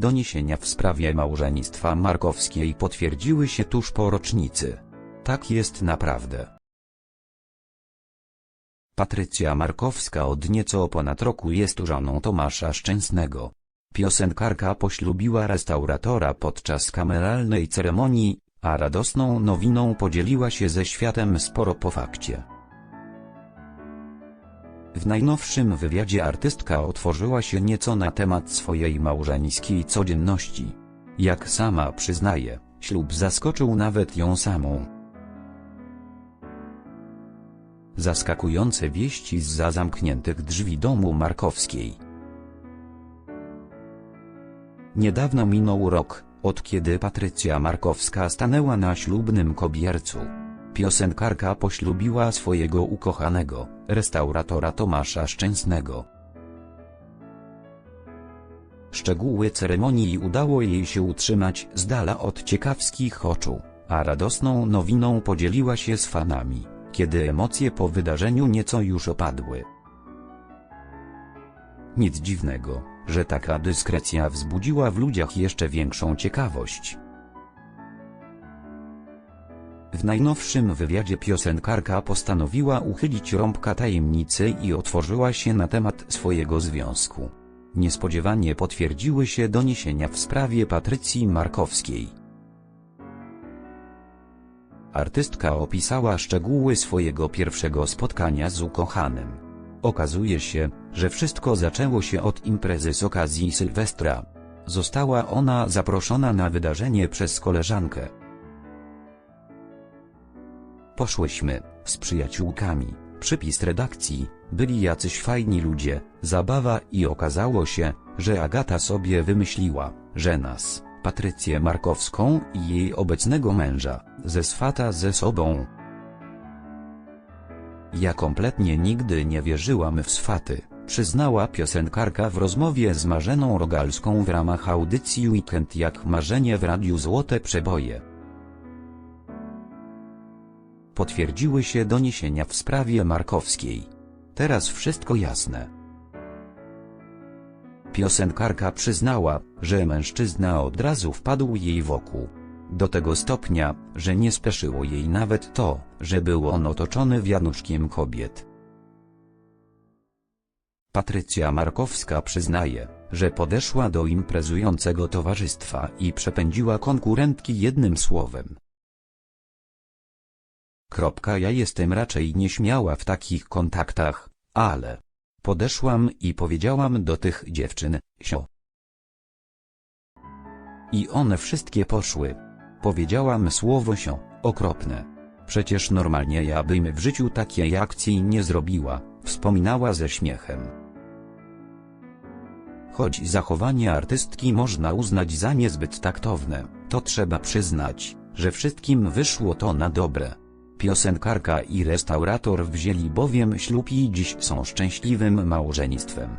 Doniesienia w sprawie małżeństwa Markowskiej potwierdziły się tuż po rocznicy. Tak jest naprawdę. Patrycja Markowska od nieco ponad roku jest żoną Tomasza Szczęsnego. Piosenkarka poślubiła restauratora podczas kameralnej ceremonii, a radosną nowiną podzieliła się ze światem sporo po fakcie. W najnowszym wywiadzie artystka otworzyła się nieco na temat swojej małżeńskiej codzienności. Jak sama przyznaje, ślub zaskoczył nawet ją samą. Zaskakujące wieści zza zamkniętych drzwi domu Markowskiej. Niedawno minął rok, od kiedy Patrycja Markowska stanęła na ślubnym kobiercu. Piosenkarka poślubiła swojego ukochanego, restauratora Tomasza Szczęsnego. Szczegóły ceremonii udało jej się utrzymać z dala od ciekawskich oczu, a radosną nowiną podzieliła się z fanami, kiedy emocje po wydarzeniu nieco już opadły. Nic dziwnego, że taka dyskrecja wzbudziła w ludziach jeszcze większą ciekawość. W najnowszym wywiadzie piosenkarka postanowiła uchylić rąbka tajemnicy i otworzyła się na temat swojego związku. Niespodziewanie potwierdziły się doniesienia w sprawie Patrycji Markowskiej. Artystka opisała szczegóły swojego pierwszego spotkania z ukochanym. Okazuje się, że wszystko zaczęło się od imprezy z okazji Sylwestra. Została ona zaproszona na wydarzenie przez koleżankę. Poszłyśmy, z przyjaciółkami, przypis redakcji, byli jacyś fajni ludzie, zabawa i okazało się, że Agata sobie wymyśliła, że nas, Patrycję Markowską i jej obecnego męża, zeswata ze sobą. Ja kompletnie nigdy nie wierzyłam w swaty, przyznała piosenkarka w rozmowie z Marzeną Rogalską w ramach audycji Weekend jak marzenie w Radiu Złote Przeboje. Potwierdziły się doniesienia w sprawie Markowskiej. Teraz wszystko jasne. Piosenkarka przyznała, że mężczyzna od razu wpadł jej wokół. Do tego stopnia, że nie speszyło jej nawet to, że był on otoczony wianuszkiem kobiet. Patrycja Markowska przyznaje, że podeszła do imprezującego towarzystwa i przepędziła konkurentki jednym słowem. Kropka ja jestem raczej nieśmiała w takich kontaktach, ale podeszłam i powiedziałam do tych dziewczyn, sio. I one wszystkie poszły. Powiedziałam słowo sio, okropne. Przecież normalnie ja bym w życiu takiej akcji nie zrobiła, wspominała ze śmiechem. Choć zachowanie artystki można uznać za niezbyt taktowne, to trzeba przyznać, że wszystkim wyszło to na dobre. Piosenkarka i restaurator wzięli bowiem ślub i dziś są szczęśliwym małżeństwem.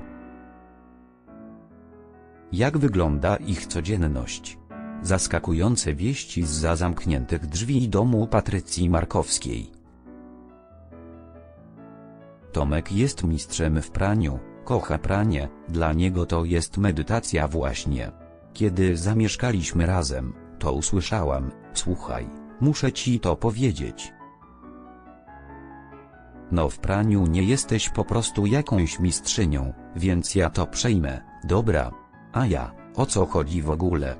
Jak wygląda ich codzienność? Zaskakujące wieści zza zamkniętych drzwi domu Patrycji Markowskiej. Tomek jest mistrzem w praniu, kocha pranie, dla niego to jest medytacja właśnie. Kiedy zamieszkaliśmy razem, to usłyszałam, słuchaj, muszę ci to powiedzieć. No w praniu nie jesteś po prostu jakąś mistrzynią, więc ja to przejmę, dobra. A ja, o co chodzi w ogóle?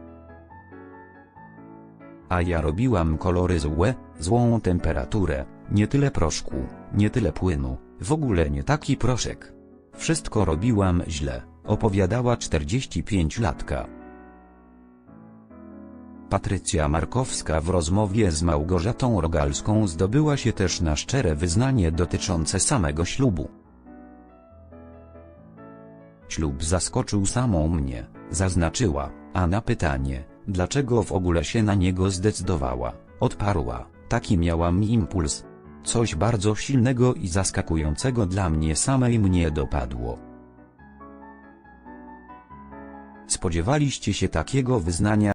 A ja robiłam kolory złe, złą temperaturę, nie tyle proszku, nie tyle płynu, w ogóle nie taki proszek. Wszystko robiłam źle, opowiadała 45-latka. Patrycja Markowska w rozmowie z Małgorzatą Rogalską zdobyła się też na szczere wyznanie dotyczące samego ślubu. Ślub zaskoczył samą mnie, zaznaczyła, a na pytanie, dlaczego w ogóle się na niego zdecydowała, odparła, taki miałam impuls. Coś bardzo silnego i zaskakującego dla mnie samej mnie dopadło. Spodziewaliście się takiego wyznania?